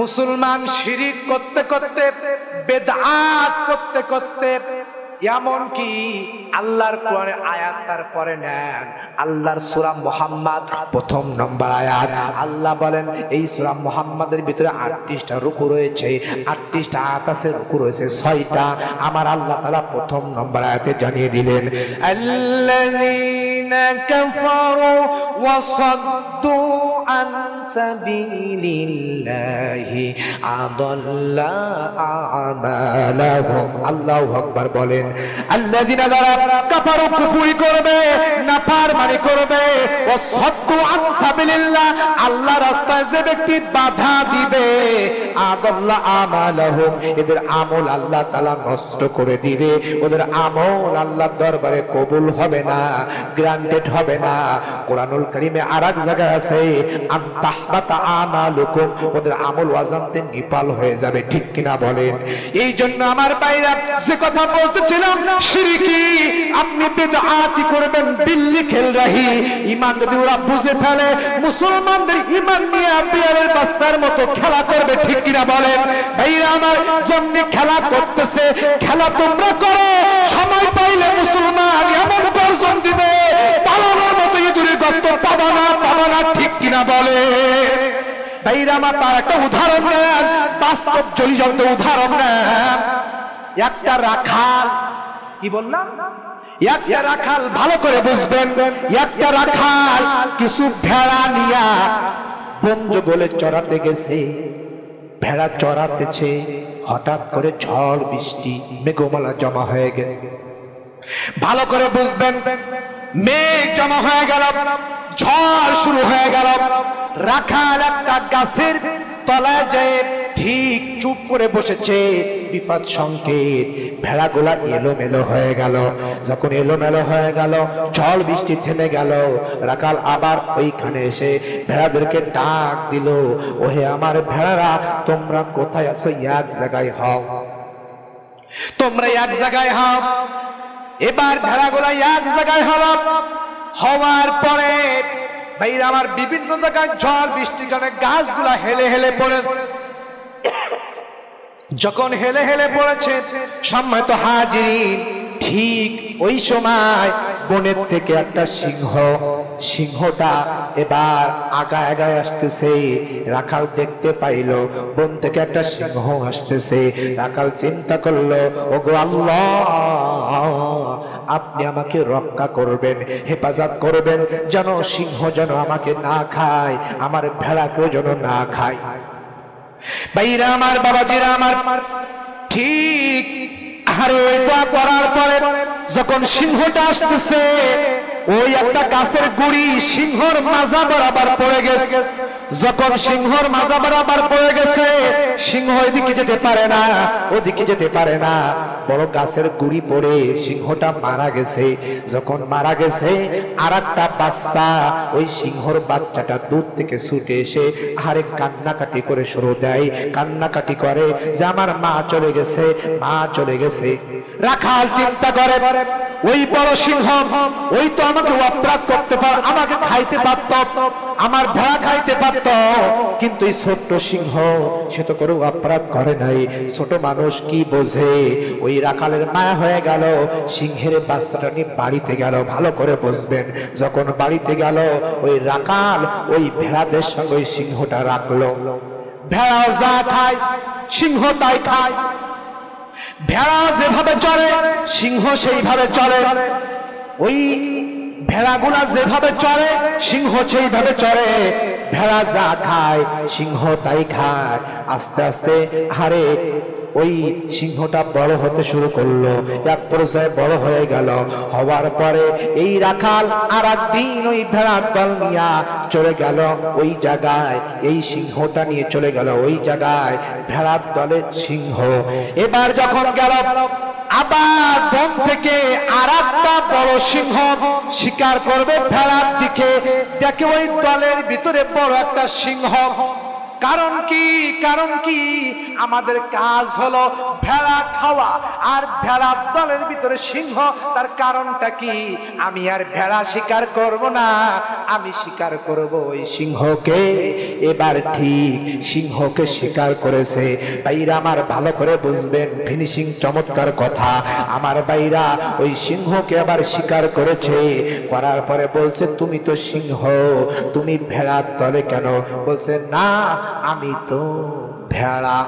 মুসলমান শিরিক করতে করতে, বেদাত করতে করতে এমন কি আল্লাহর কোরআনে আয়াত তারপরে নেন। আল্লাহর সূরা মুহাম্মদ প্রথম নম্বর আয়াত। আল্লাহ বলেন, এই সূরা মুহাম্মাদের ভিতরে 38টা রুকু রয়েছে। 38টা আয়াত রুকু রয়েছে 6টা আমার আল্লাহ তাআলা প্রথম নম্বর আয়াতে জানিয়ে দিলেন, আল্লাযীনা আল্লাহু আল্লাহ রাস্তায় যে ব্যক্তি বাধা দিবে, আদাল্লা আমালাহুম, এদের আমল আল্লাহ তাআলা নষ্ট করে দিবে। ওদের আমল আল্লাহর দরবারে কবুল হবে না গ্রান্টেড হবে না। কোরআনুল কারীমে আরেক জায়গায় আছে ওদের আমল নিপাল হয়ে যাবে, ঠিক কিনা বলেন? এই জন্য আমার বাইরা যে কথা বলতেছিলাম আপনি করবেন খেল রাহি। ঈমান যদি ওরা বুঝে ফেলে, মুসলমানদের ঈমান নিয়ে বাচ্চার মতো খেলা করবে, ঠিক কিনা বলেন? ভাইরা আমার যেমনি খেলা করতেছে, খেলা তোমরা করো সময় পাইলে মুসলমান এমন গর্জন দিবে পালানোর মতো ইঁদুরে গর্ত পাবা না পাবা না ঠিক কিনা বলে ভাইরা আমার তার একটা উদাহরণ নেন, বাস্তব উদাহরণ নেন। একটা রাখাল, কি বললাম? একটা রাখাল ভালো করে বুঝবেন, একটা রাখাল কিছু ভেড়া নিয়া বন জঙ্গলে চড়াতে গেছে। ভেড়া চড়াতেছে, হঠাৎ করে ঝড় বৃষ্টি, মেঘমালা জমা হয়ে গেছে। ভালো করে বুঝবেন মেঘ জমা হয়ে গেল, ঝড় শুরু হয়ে গেল। রাখাল একটা গাছের তলায় যেয়ে ঠিক চুপ করে বসেছে। বিপদ সংকেত, ভেড়াগুলা এলোমেলো হয়ে গেল। যখন এলোমেলো হয়ে গেল, ঝড় বৃষ্টি থেমে গেল। রাখাল আবার ওইখানে এসে ভেড়াদেরকে ডাক দিল, ওহে আমার ভেড়ারা, তোমরা কোথায় আছো? এক জায়গায় হও। তোমরা এক জায়গায় হও। এবার ভেড়াগুলা এক জায়গায় হলো। হওয়ার পরে ভাইরা আমার বিভিন্ন জায়গায় ঝড় বৃষ্টির কারণে গাছগুলা হেলে হেলে পড়েছে। যখন হেলে হেলে পড়েছে সম্মত হাজির ঠিক ওই সময় বনের থেকে একটা সিংহ, সিংহটা এবার আগা আগায় আসতেছে। রাখাল দেখতে পাইল, বন থেকে একটা সিংহ আসতেছে। রাখাল চিন্তা করল, ওগো আল্লাহ, আপনি আমাকে রক্ষা করবেন, হেফাজত করবেন, যেন সিংহ যেন আমাকে না খায়, আমার ভেড়াকেও যেন না খায়। ভাইরা, আমার বাবাজিরা, আমার ঠিক আরে ওইটা করার পরে যখন সিংহটা আসতেছে, ওই একটা গাছের গুড়ি সিংহর মাজা বরাবর পড়ে গেছে। যখন সিংহর মাজা বরাবর পড়ে গেছে, সিংহ এদিকে যেতে পারে না, ওদিকে যেতে পারে না। বড় গাছের গুড়ি পড়ে সিংহটা মারা গেছে। যখন মারা গেছে আর একটা বাচ্চা, ওই সিংহর বাচ্চাটা দূর থেকে ছুটে এসে আরে কান্নাকাটি করে শুরু দেয়। কান্নাকাটি করে যে আমার মা চলে গেছে, মা চলে গেছে। রাখাল চিন্তা করে, ওই বড় সিংহ, ওই তো আমাকে অপরাধ করতে পার, আমাকে খাইতে পারত। আমার ভেড়া খাইতে পারত, কিন্তু এই ছোট্ট সিংহ, সে তো কোনো অপরাধ করে নাই। ছোট মানুষ কি বোঝে? ওই রাখালের মায়া হয়ে গেল, সিংহের বাচ্চাটা নিয়ে বাড়িতে গেল, ভালো করে বুঝবেন। যখন বাড়িতে গেল, ওই রাখাল ওই ভেড়াদের সঙ্গে ওই সিংহটা রাখল। ভেড়া যা খায়, সিংহ তাই খায়। ভেড়া যেভাবে চলে সিংহ সেইভাবে চলে ওই ভেড়াগুলা যেভাবে চড়ে, সিংহ সেইভাবে চড়ে। ভেড়া যা খায়, সিংহ তাই খায়। আস্তে আস্তে হারে ওই সিংহটা বড় হতে শুরু করল। এক পর্যায়ে বড় হয়ে গেল। হওয়ার পরে এই রাখাল আর একদিন ওই ভেড়ার দল নিয়ে চলে গেল ওই জায়গায়। এই সিংহটা নিয়ে চলে গেল ওই জায়গায়। ভেড়ার দলের সিংহ। এবার যখন গেল আবার বন থেকে আর একটা বড় সিংহ শিকার করবে ভেড়ার দিকে। দেখে ওই দলের ভিতরে বড় একটা সিংহ। কারণ কি? কারণ কি? আমাদের কাজ হলো ভেড়া খাওয়া, আর ভেড়া দলের ভিতরে সিংহ, তার কারণটা কি? আমি আর ভেড়া শিকার করব না, আমি শিকার করব ওই সিংহকে। এবার ঠিক সিংহকে শিকার করেছে। ভাইরা আমার ভালো করে বুঝবেন ফিনিশিং চমৎকার কথা। আমার ভাইরা ওই সিংহকে আবার শিকার করেছে। করার পরে বলছে, তুমি তো সিংহ, তুমি ভেড়ার দলে কেন? বলছে, না আমি তো ভেড়া।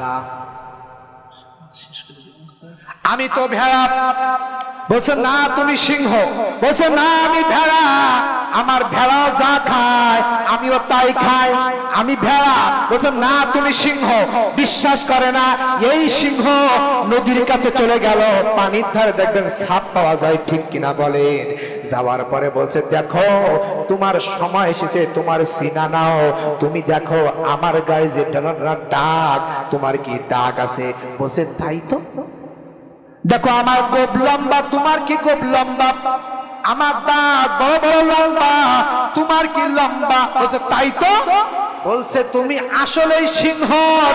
আমি তো ভেড়া। বলছে, না, তুমি সিংহ। বলছে, না, আমি ভেড়া। আমার ভেড়াও যা খায়, আমিও তাই খাই। আমি ভেড়া। বলছে, না, তুমি সিংহ। বিশ্বাস করে না, এই সিংহ নদীর কাছে চলে গেল। পানির ধারে দেখবেন সাপ পাওয়া যায় ঠিক কিনা বলেন। যাওয়ার পরে বলছে, দেখো, তোমার সময় এসেছে, তোমার সিনা নাও। তুমি দেখো, আমার গায়ে যে ডাক, তোমার কি দাগ আছে? বলছে, তাই তো। দেখো, আমার গোপ লম্বা, তোমার কি গোপ লম্বা? আমার দাঁত বড় বড় লম্বা, তোমার কি লম্বা? বলছে তাই তো বলছে, তুমি আসলেই সিংহর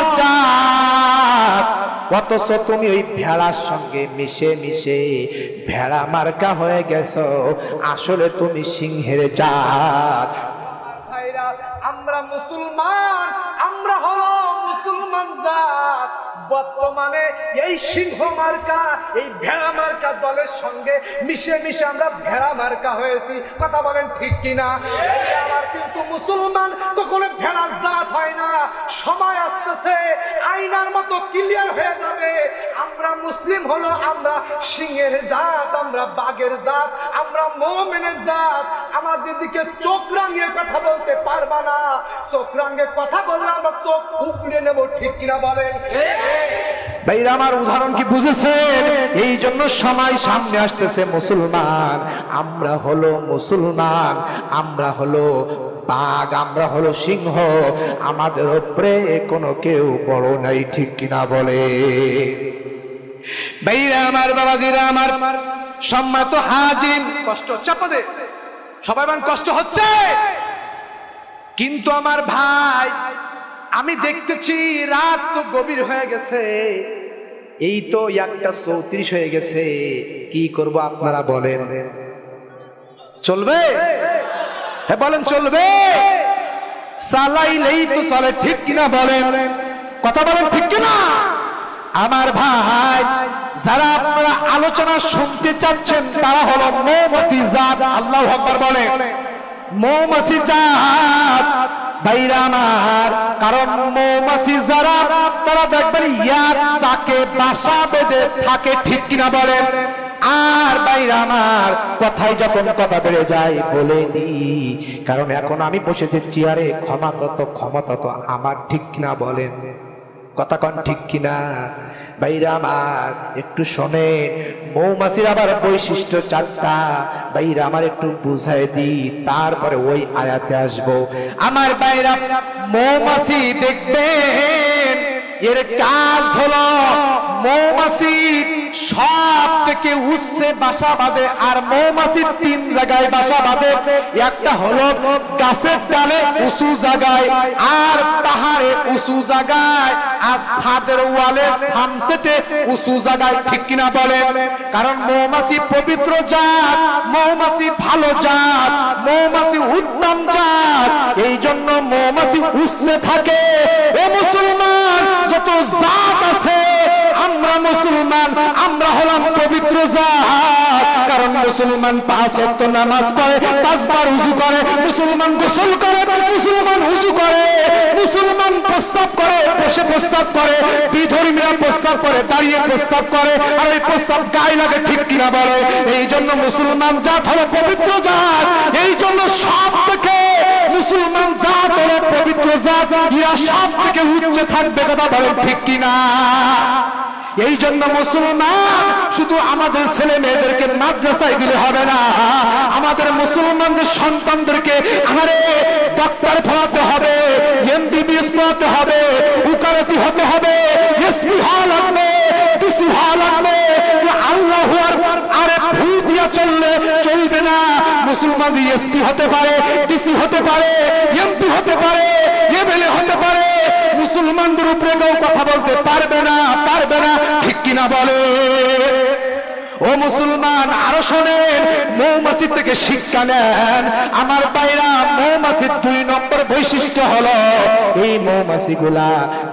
অথচ তুমি ওই ভেড়ার সঙ্গে মিশে মিশে ভেড়া মার্কা হয়ে গেছো, আসলে তুমি সিংহের জাত। আমরা মুসলমান, আমরা হলো মুসলমান জাত। বর্তমানে এই সিংহ মার্কা, এই ভেড়া মার্কা দলের সঙ্গে মিশে মিশে আমরা ভেড়া মার্কা হয়েছি। কথা বলেন ঠিক কিনা? আমার কিন্তু মুসলমান ভেড়ার জাত হয় না। সময় আসতেছে আইনার মতো ক্লিয়ার হয়ে যাবে। আমরা মুসলিম হলো, আমরা সিংহের জাত, আমরা বাঘের জাত, আমরা মোমেনের জাত। আমাদের দিকে চোখ রাঙিয়ে কথা বলতে পারবা না। চোখ রাঙিয়ে কথা বললে আমরা চোখ উপড়ে নেব, ঠিক কিনা বলেন? ভাইরা, আমার উদাহরণ কি বুঝেছেন? এই জন্য সময় সামনে আসতেছে মুসলমান। আমরা হলো মুসলমান, আমরা হলো বাঘ, আমরা হলো সিংহ। আমাদের উপরে কোনো কেউ বড় নাই, ঠিক কিনা বলে? ভাইরা, আমার বাবাজিরা, আমার সম্মানিত হাজির কষ্ট হচ্ছে আপনাদের? সবাই কষ্ট হচ্ছে? কিন্তু আমার ভাই আমি দেখতেছি রাত তো গভীর হয়ে গেছে। এই তো একটা চৌত্রিশ হয়ে গেছে। কি করব আপনারা বলেন? চলবে? হ্যাঁ বলেন, চলবে। চালাইলেই তো চলে, ঠিক কিনা বলেন? কথা বলেন, ঠিক কিনা? আমার ভাই, যারা আপনারা আলোচনা শুনতে চাচ্ছেন, তারা হলো মৌমাছি জাত। আল্লাহ আকবার বলে। মৌমাছি জাত। ভাইরা আমার কারণ মৌমাছি যারা, তারা দেখবেন ইয়ার চাকে বাসা বেঁধে থাকে, ঠিক কিনা বলেন? আর বাইরে আমার কথাই যখন কথা বেড়ে যায়, বলে দি, কারণ এখন আমি বসেছি চেয়ারে, ক্ষমা তত ক্ষমা তত, আমার ঠিক কিনা বলেন? কথা কন ঠিক কিনা? একটু শোনেন। মৌমাছির আবার বৈশিষ্ট্য চারটা। বাইরা আমার একটু বুঝাই দি, তারপরে ওই আয়াতে আসব। আমার বাইরা মৌমাছি দেখবেন, এর কাজ হলো মৌমাছি সব থেকে উচ্চে বাসা বাঁধে আর মৌমাছির তিন জায়গায় বাসা বাঁধে। একটা হলো গাছের ডালে উঁচু জায়গায় আর পাহাড়ে উঁচু জায়গায় আর ছাদের ওয়ালে সামসেটে উঁচু জায়গায়। ঠিক কিনা বলেন? কারণ মৌমাছি পবিত্র জাত, মৌমাছি ভালো জাত, মৌমাছি উত্তম জাত। এই জন্য মৌমাছি উচ্ছে থাকে। এ মুসলমান, যত জাত আছে আমরা মুসলমান, আমরা হলাম পবিত্র জাত। কারণ মুসলমান পাঁচ ওয়াক্ত নামাজ পড়ে, পাঁচবার উজু করে, মুসলমান গোসল করে, মুসলমান উজু করে, মুসলমান প্রস্রাব করে, বসে প্রস্রাব করে, বিধর্মীরা প্রস্রাব করে, দাঁড়িয়ে প্রস্রাব করে, আর এই প্রস্রাব গায়ে লাগে ঠিক কিনা বলে? এই জন্য মুসলমান জাত হলো পবিত্র জাত। এই জন্য সব থেকে মুসলমান জাত হলো পবিত্র জাত। ইরা সব থেকে উচ্চে থাকবে কথা বলেন ঠিক কিনা? এই জন্য মুসলমান, শুধু আমাদের ছেলে মেয়েদেরকে মাদ্রাসায় দিলে হবে না। আমাদের মুসলমানদের সন্তানদেরকে আরে ডাক্তার পড়াতে হবে এমবিবিএস পড়াতে হবে, উকালতি হতে হবে এসপি হওয়া লাগবে ডিসি হওয়া লাগবে আল্লাহ আরে ভু দিয়া চললে চলবে না মুসলমান এসপি হতে পারে, ডিসি হতে পারে, এমপি হতে পারে, এমএলএ হতে পারে মুসলমান মুসলমানদের উপরে কেউ কথা বলতে পারবে না পারবে না, ঠিক কিনা বলে? ও মুসলমান, আরও শোনেন, মৌমাছি থেকে শিক্ষা নেন। আমার বাইরা মৌমাছির দুই নম্বর বৈশিষ্ট্য হলো, এই মৌমাছি গুলা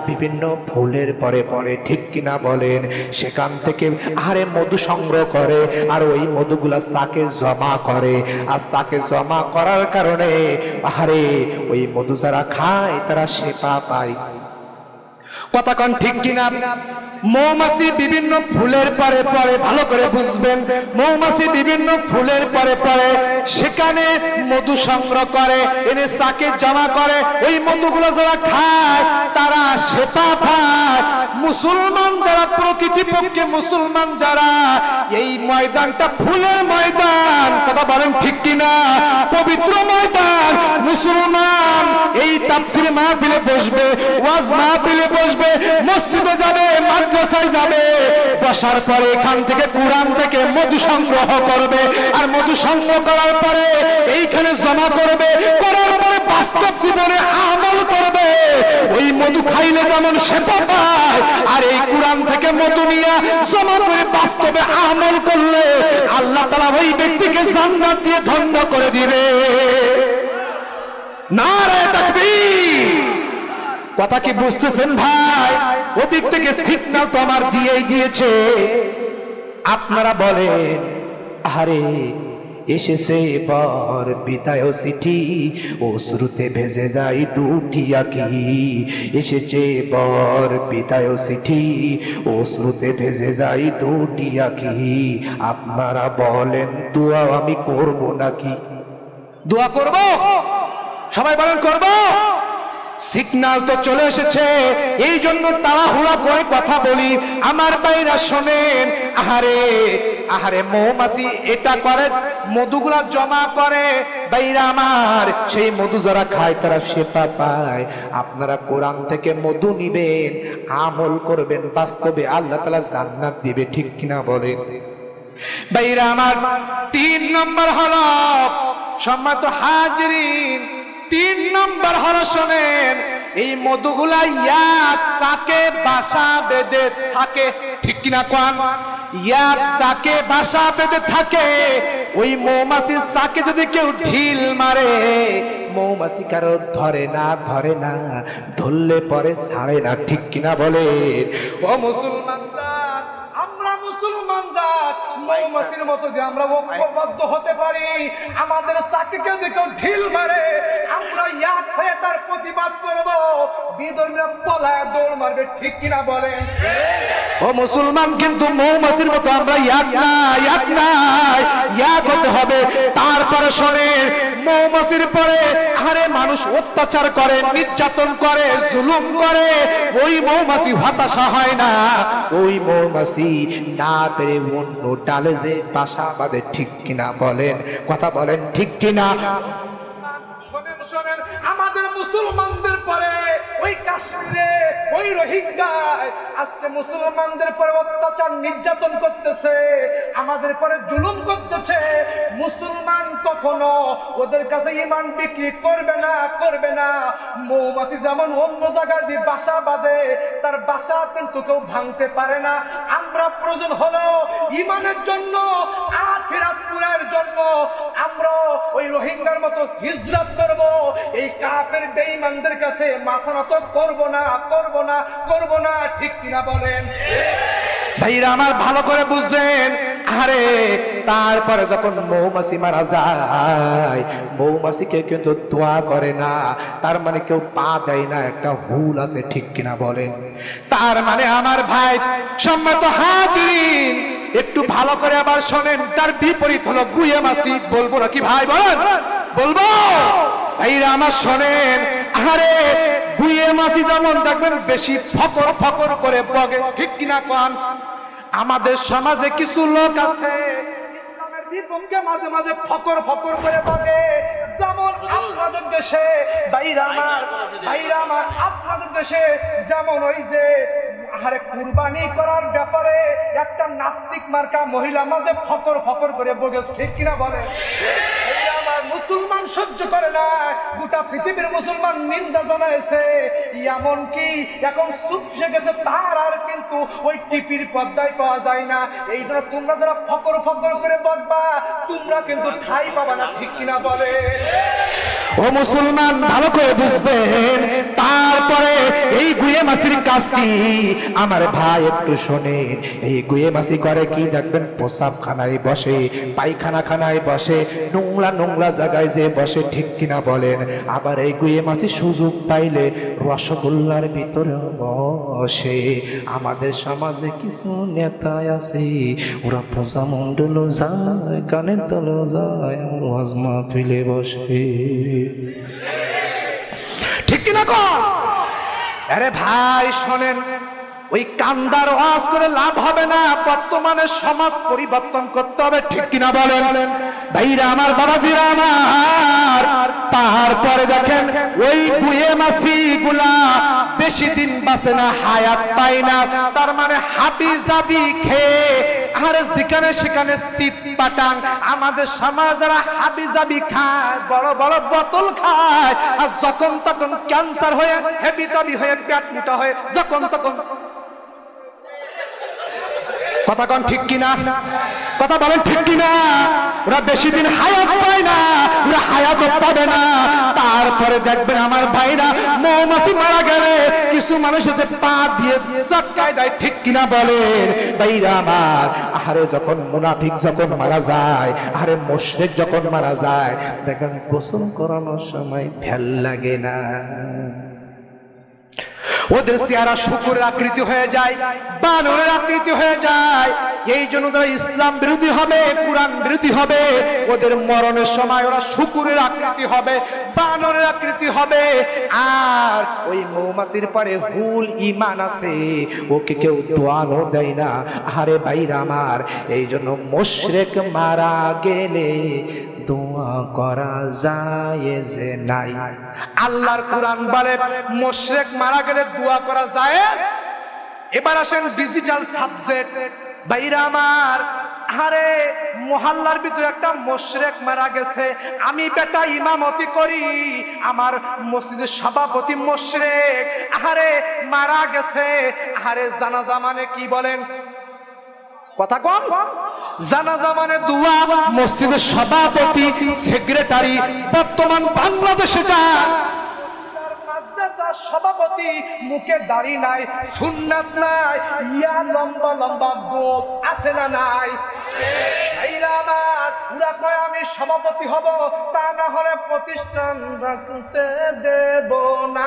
বিভিন্ন ফুলের পরে পরে ঠিক কিনা বলেন, সেখান থেকে আরে মধু সংগ্রহ করে, আর ওই মধুগুলা চাকে জমা করে। আর চাকে জমা করার কারণে আরে ওই মধু যারা খায়, তারা সেপা পায়। কথা ঠিক কিনা? মৌমাছি বিভিন্ন ফুলের পরে পরে ভালো করে বুঝবেন, মৌমাছি বিভিন্ন ফুলের পরে পরে সেখানে মধু সংগ্রহ করে, এনে চাকে জমা করে, ওই মধুগুলো যারা খায়, তারা সেপা পায়। মুসলমান যারা, প্রকৃতিপক্ষে মুসলমান যারা, এই ময়দানটা ফুলের ময়দান। কথা বলেন ঠিক কিনা? পবিত্র ময়দান। মুসলমান এই তাফসির মাহফিলে বসবে, ওয়াজ মাহফিলে বসবে মসজিদে যাবে, মাদ্রাসায় যাবে। বসার পরে এখান থেকে কোরআন থেকে মধু সংগ্রহ করবে। আর মধু সংগ্রহ করার পরে এইখানে জমা করবে। করার পরে বাস্তব জীবনে আমল করবে। ওই মধু খাইলে যেমন সেটা পায়, আর এই কোরআন থেকে মধু নিয়ে জমা করে বাস্তবে আমল করলে আল্লাহ তালা ওই ব্যক্তিকে জান্নাত দিয়ে ধন্য করে দিবে। নারায় তাকবীর। কথা কি বুঝতেছেন ভাই? ওদিক থেকে সিগন্যাল তো আমার দিয়েই দিয়েছে আপনারা বলেন আরে এসেছে পর বিদায় চিঠি ও শ্রুতে ভেজে যাই দুটি আঁকি। এসেছে পর বিদায় চিঠি ও শ্রুতে ভেজে যাই দুটি আঁকি। আপনারা বলেন, দোয়া আমি করব নাকি? দোয়া করব? সবাই বলেন, করব? সিগনাল তো চলে এসেছে। এই জন্য তাড়াহুড়া করে কথা বলি। আমার বাইরা শোনেন, আহারে আহারে মৌমাছি এটা করে, মধুগুলা জমা করে। বাইরা আমার, সেই মধু যারা খায়, তারা সেটা পায়। আপনারা কোরআন থেকে মধু নিবেন, আমল করবেন, বাস্তবে আল্লাহ তালা জান্নাত দিবে, ঠিক কিনা বলেন? বাইরা আমার, তিন নম্বর হলো সম্মানিত হাজরিন, তিন নম্বর হলো শোনেন এই মধুগুলা ইয়াদ সাকে বাসা বেঁধে থাকে। ঠিক কিনা কোন? ইয়াদ সাকে বাসা বেঁধে থাকে। ওই মৌমাছির সাকে যদি কেউ ঢিল মারে, মৌমাছি কারও ধরে না ধরে না, ধরলে পরে ছাড়ে না, ঠিক কিনা বলে ও মুসলমান মৌমাছির মতো যে আমরা ঐক্যবদ্ধ হতে পারি আমাদের চাকরিকে যদি কেউ ঢিল মারে আমরা ইয়াক হয়ে তার প্রতিবাদ করব। বিধর্মীরা পলায় দৌড় মারবে ঠিক কিনা বলেন? ও মুসলমান কিন্তু মৌমাছির মতো আমরা ইয়াক না ইয়াক না ইয়াক হতে হবে তারপরে শোনে মৌমাছির পরে আরে মানুষ অত্যাচার করে, নির্যাতন করে, জুলুম করে। ওই মৌমাছি হতাশা হয় না। ওই মৌমাছি না পেরে অন্য ডালে যে বাসা বাঁধে, ঠিক কিনা বলেন? কথা বলেন ঠিক কিনা? শোনেন শোনেন, আমাদের মুসলমানদের পরে ওই কাশ্মীরে, ওই রোহিঙ্গায় আজকে মুসলমানদের পরে অত্যাচার নির্যাতন করতেছে, আমাদের পরে জুলুম করতেছে। মুসলমান কখনো ওদের কাছে ইমান বিক্রি করবে না করবে না। মৌমাছি যেমন অন্য জায়গায় যে বাসা বাঁধে, তার বাসা কিন্তু কেউ ভাঙতে পারে না। আমরা প্রয়োজন হলো ইমানের জন্য, আখিরাত পুরের জন্য আমরা ওই রোহিঙ্গার মতো হিজরত করব। এই কাফের বেঈমানদের কাছে মাথা নত করব না করব না করব না, ঠিক কিনা বলেন? ভাইরা আমার ভালো করে বুঝছেন? আরে, তারপরে যখন মৌমাছি মারা যায়, মৌমাছিকে কিন্তু দোয়া করে না, তার মানে কেউ পা দেয় না, একটা হুল আছে, ঠিক কিনা বলেন? তার মানে আমার ভাই সম্মত হাজিরিন একটু ভালো করে আবার শোনেন, তার বিপরীত হলো গুয়ে মাছি বলব নাকি ভাই, বলেন? বলব? ভাইরা আমার শোনেন আরে গুয়ে মাছি যেমন দেখবেন বেশি ফকর ফকর করে বগে ঠিক কিনা কন? আমাদের সমাজে কিছু লোক আছে মাঝে মাঝে ফকর ফকর করে বলে যেমন আপনাদের দেশে বাইরা আমার বাইরা আমার, আপনাদের দেশে যেমন ওই যে আরে কুরবানি করার ব্যাপারে একটা নাস্তিক মার্কা মহিলা মাঝে ফকর ফকর করে বগেস ঠিক কিনা বলে? মুসলমান সহ্য করে না, গোটা পৃথিবীর মুসলমান নিন্দা জানাইছে। এমনকি এখন শুকিয়ে গেছে, তার আর কিন্তু ওই টিপির পদ্মায় পাওয়া যায় না। এই জন্য তোমরা যারা ফকর ফকর করে বলবা তোমরা কিন্তু ঠাই পাবা না, ঠিক কিনা বলে? ও মুসলমান, ভালো করে বুঝবেন, তারপরে এই গুয়ে মাসির কাজ কি আমার ভাই একটু শোনেন এই গুয়ে মাসি করে কি দেখবেন? প্রসাব খানায় বসে পায়খানা খানায় বসে, নোংরা নোংরা জায়গায় যে বসে, ঠিক কিনা বলেন? আবার এই গুয়ে মাসি সুযোগ পাইলে রসগোল্লার ভিতরে বসে। আমাদের সমাজে কিছু নেতা আছে, ওরা প্রজা মন্ডল যায় কানের তল যায় মাহফিলে বসে। ঠিক কিনা কর আরে ভাই, শোনেন। ওই কান্দার ওয়াজ করে লাভ হবে না, বর্তমানে সমাজ পরিবর্তন করতে হবে, ঠিক কিনা বলেন? ভাইরা আমার বাবাজিরা আমার তারপরে দেখেন, ওই বুয়ে মাসি গুলা বেশি দিন বাঁচে না, হায়াত পায় না, তার মানে হাবি জাবি খেয়ে, আরে যেখানে সেখানে শীত পাটান, আমাদের সমাজ যারা হাবি জাবি খায়, বড় বড় বোতল খায়, আর যখন তখন ক্যান্সার হয়ে, হেবি তবি হয়ে পেট মোটা হয়ে, যখন তখন কথা কন ঠিক কিনা? কথা বলেন ঠিক কিনা? ওরা বেশি দিন হায়াত পায় না, ওরা হায়াত পাবে না। তারপরে দেখবেন আমার ভাইরা মৌমাছি মারা গেলে কিছু মানুষ এসে পা দিয়ে চটকায় দেয়, ঠিক কিনা বলেন? ভাইরা আমার, আহারে যখন মুনাফিক যখন মারা যায় আরে মোশরেক যখন মারা যায়, দেখেন গোসল করানোর সময় ভ্যাল লাগে না। ওদের চেহারা শুকুরের আকৃতি হয়ে যায়, বানরের আকৃতি হয়ে যায়। এই জন্য তারা ইসলাম বিরোধী হবে, কোরআন বিরোধী হবে, ওদের মরণের সময় ওরা শুকুরের আকৃতি হবে, বানরের আকৃতি হবে। আর ওই মৌমাছির পরে হুল ইমান আছে, ওকে কেউ দোয়ানো দেয় না। আরে বাইরা আমার, এই জন্য মোশরেক মারা গেলে দোয়া করা যে নাই। আল্লাহর কোরআন বলে, মোশরেক মারা গেলে দোয়া করা যায় এবার আসেন ডিজিটাল সাবজেক্ট বাইরা আমার আরে মহল্লার ভিতরে একটা মোশরেক মারা গেছে। আমি বেটা ইমামতি করি, আমার মসজিদের সভাপতি মোশরেক। আরে মারা গেছে। আরে জানাজা মানে কি বলেন? কথা কম? জানাজা মানে দুয়া। মসজিদের সভাপতি, সেক্রেটারি, বর্তমান বাংলাদেশে যা সভাপতি, মুখে দাড়ি নাই, সুন্নাত নাই, ইয়া লম্বা লম্বা গোপ আছে না নাই? পুরা আমি সভাপতি হব, তা না হলে প্রতিষ্ঠান রাখতে দেব না।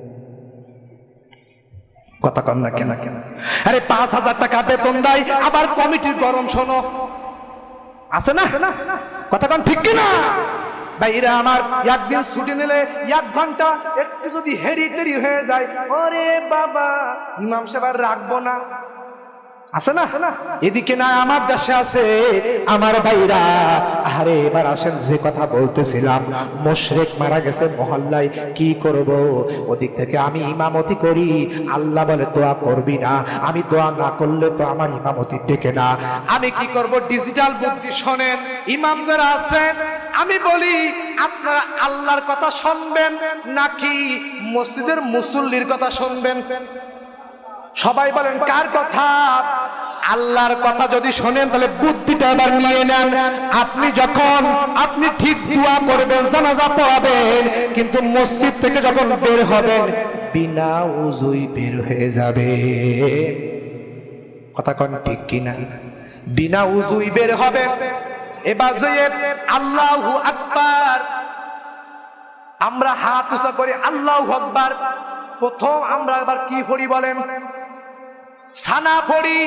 কথা কন না কেনা? কেনা আরে পাঁচ হাজার টাকা বেতন দেয়, আবার কমিটির গরম শোনো। আছে না? কথা কন ঠিক কিনা? ভাইরা আমার একদিন ছুটি নিলে এক ঘণ্টা একটু যদি হেরি টেরি হয়ে যায়, ওরে বাবা, ইমাম সাহেব রাখব না। আছে না? এদিকে না, আমার দেশে আছে। আমার ভাইরা আরে এবার আসেন, যে কথা বলতেছিলাম, মোশরেক মারা গেছে মহল্লায়, কি করব? ওদিক থেকে আমি ইমামতি করি, আল্লাহ বলে দোয়া করবি না। আমি দোয়া না করলে তো আমার ইমামতি ডেকে না। আমি কি করব? ডিজিটাল বুদ্ধি শোনেন, ইমাম যারা আছেন, আমি বলি, আপনারা আল্লাহর কথা শুনবেন, নাকি মসজিদের মুসল্লির কথা শুনবেন? সবাই বলেন, কার কথা? আল্লাহর কথা যদি শোনেন, তাহলে বুদ্ধিটা এবার নিয়ে নেন। আপনি যখন, আপনি ঠিক দোয়া করবেন, জানাজা পড়াবেন, কিন্তু মসজিদ থেকে যখন বের হবেন, বিনা উজুই বের হয়ে যাবে। কথা কন ঠিক কিনা? বিনা উজুই বের হবে। এবার যে আল্লাহু আকবার। আমরা হাত উঁচা করি, আল্লাহু আকবার। প্রথম আমরা এবার কি পড়ি বলেন? সানা পড়ি,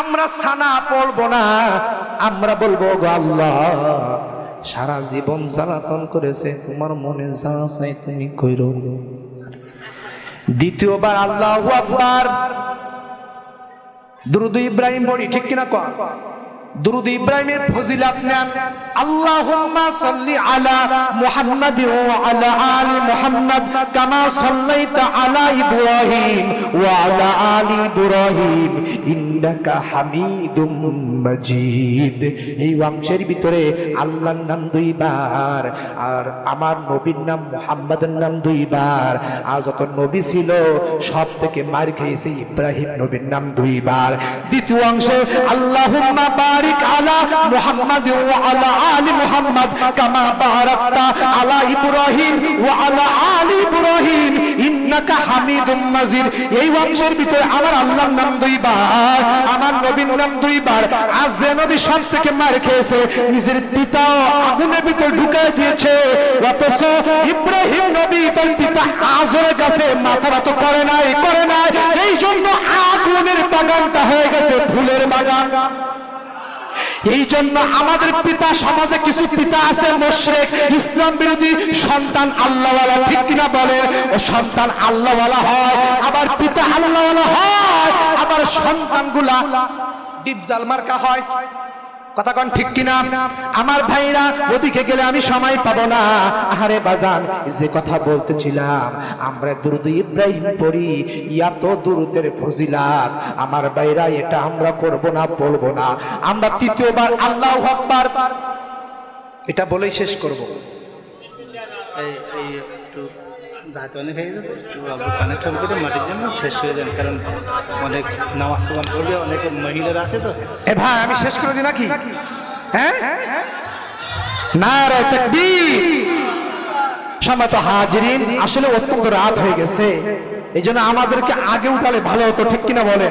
আমরা সানা পড়ব না। আমরা বলব, গো আল্লাহ, সারা জীবন সনাতন করেছে, তোমার মনে যা চাই তুমি কইরো দ্বিতীয়বার, আল্লাহ আকবার। দুরুদ ইব্রাহিম পড়ি, ঠিক কিনা কর দুরুদ ইব্রাহিমের ফজিলাত নেন। আল্লাহুম্মা সাল্লি আলা মুহাম্মাদ ওয়া আলা আলি মুহাম্মাদ কামা সাল্লাইতা আলা ইব্রাহিম ওয়া আলা আলি ইব্রাহিম এই অংশের ভিতরে আল্লাহর নাম দুইবার, আর আমার নবীর নাম মুহাম্মাদের নাম দুইবার, আর যত নবী ছিল, সব থেকে মার খেয়েছে ইব্রাহিম নবীর নাম দুইবার। দ্বিতীয় বারিক আলা মুহাম্মাদ আলা কামা আলা ইব্রাহিম আলি ইব্রাহিম। ইন্নাকা মাজিদ এই ভিতরে আমার আল্লাহর নাম দুইবার, আমার নবীর নাম দুইবার। আজ যে নবী সব থেকে মার খেয়েছে, নিজের পিতা আগুনের ভিতর ঢুকায় দিয়েছে। অথচ ইব্রাহিম নবী তার পিতা আজরের কাছে মাথা নত করে নাই করে নাই। এই জন্য আগুনের বাগানটা হয়ে গেছে ফুলের বাগান। এই জন্য আমাদের পিতা সমাজে কিছু পিতা আছে মোশরেক, ইসলাম বিরোধী সন্তান আল্লাহওয়ালা, ঠিক কিনা বলেন? ও সন্তান আল্লাহওয়ালা হয়, আবার পিতা আল্লাহওয়ালা হয়, আবার সন্তানগুলা ডিপজাল মার্কা হয়। কথা কন ঠিক কিনা? আমার ভাইরা, ওদিকে গেলে আমি সময় পাবো না। আহারে বাজান, যে কথা বলতেছিলাম, আমরা দুরুদ ইব্রাহিম পড়ি, ইয়াত দুরুদের ফজিলাত। আমার ভাইরা, এটা আমরা করব না, বলব না। আমরা তৃতীয়বার আল্লাহ আকবার। এটা বলেই শেষ করব। রাত অনেক করে মাটির জন্য শেষ হয়ে যান কারণ অনেক নামাজ কালাম করলে অনেক মহিলারা আছে তো। এ ভাই, আমি শেষ করে দিই নাকি? হ্যাঁ? না রে তাকবীর। সম্মত হাজিরিন, আসলে অত্যন্ত রাত হয়ে গেছে। এই জন্য আমাদেরকে আগে উঠালে ভালো হতো, ঠিক কিনা বলে